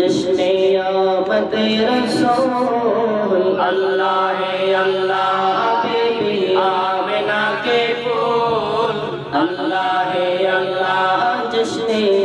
جشن آمد رسول اللہ اللہ بی آمنہ کے پھول اللہ اللہ جشن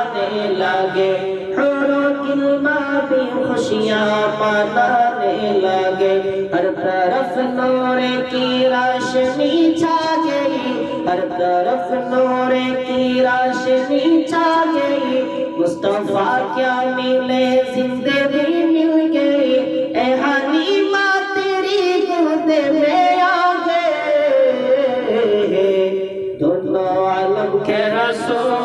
भी खुशियाँ मनाने लगे हर तरफ नूर की रोशनी छा गई हर तरफ नूर की रोशनी छा गई मुस्तफा क्या मिले जिंदगी मिल गई ए हलीमा तेरी गोद में आ गए दोनों आलम के रसूल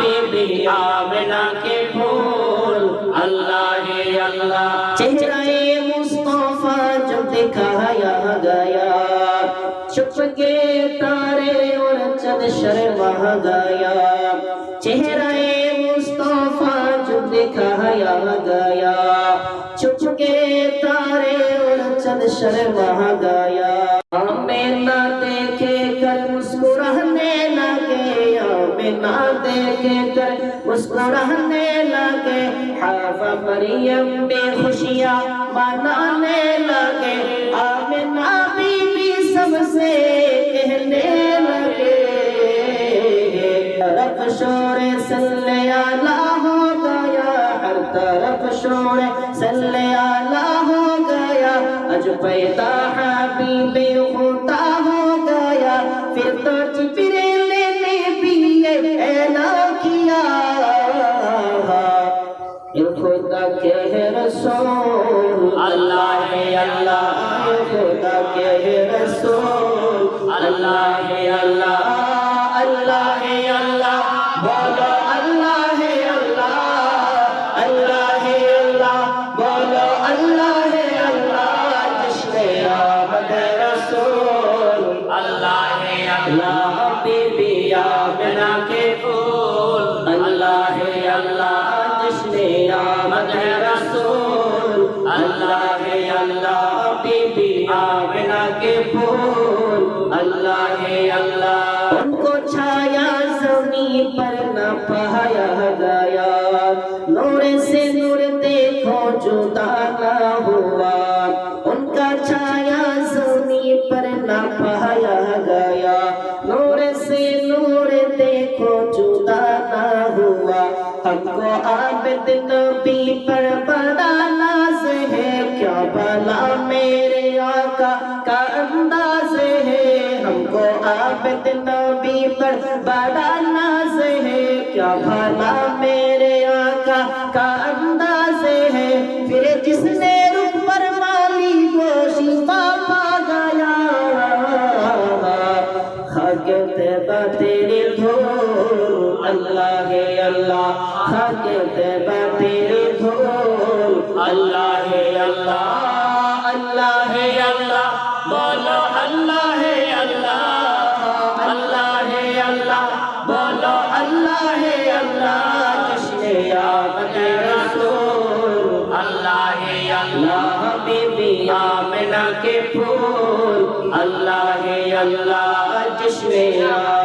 بیبیا ملا کے پھول، اللہ ہے اللہ۔ چہرہ مصطفیٰ جب دکھایا گیا، چھپ کے تارے اور چند شرمہ گیا۔ چہرہ مصطفیٰ جب دکھایا گیا، چھپ کے تارے اور چند شرمہ گیا۔ ہمیں نہ دیکھے کر، مسکرانے لگے ہمیں نہ دیکھے کر، مسکرانے لگے۔ حاف مریم بے خوشیاں منانے لگے۔ آمنہ بی بی سب سے کہنے لگے۔ طرف شور صلی اللہ ہو گیا، ہر طرف شور صلی اللہ अज पैदा हबीबे खुदा हो गया फिर तो जिब्रील ने भी ये ऐलान किया ये खुदा के है रसूल अल्लाह है अल्लाह ये खुदा के है रसूल अल्लाह है अल्लाह अल्लाह है अल्लाह बोलो अल्लाह है अल्लाह अल्लाह है अल्लाह बोलो अल्लाह है अल्लाह आमिना के फूल अल्लाह है अल्लाह जिसने आमद रसूल अल्लाह है अल्लाह बीबी आमिना के फूल अल्लाह है अल्लाह उनको छाया जमी पर न पाया गया नूर से नूर देखो जुदा ہم کو عابد نبی پر بڑا ناز ہے، کیا بھلا میرے آقا؟ کا انداز ہے ہم کو عابد نبی پر بڑا ناز ہے، کیا بھلا میرے آقا؟ کا انداز ہے، پھر جس نے বাতিল ধুর, আল্লাহ হে আল্লাহ সাকেতে বাতিল ধুর, আল্লাহ হে আল্লাহ আল্লাহ হে আল্লাহ। বলো আল্লাহ হে আল্লাহ আল্লাহ হে আল্লাহ। বলো আল্লাহ হে আল্লাহ, কৃষ্ণে আবনে রাসূল। আল্লাহ হে আল্লাহ, হাবিবি আমেনা কে ফুল। আল্লাহ হে আল্লাহ जिसमें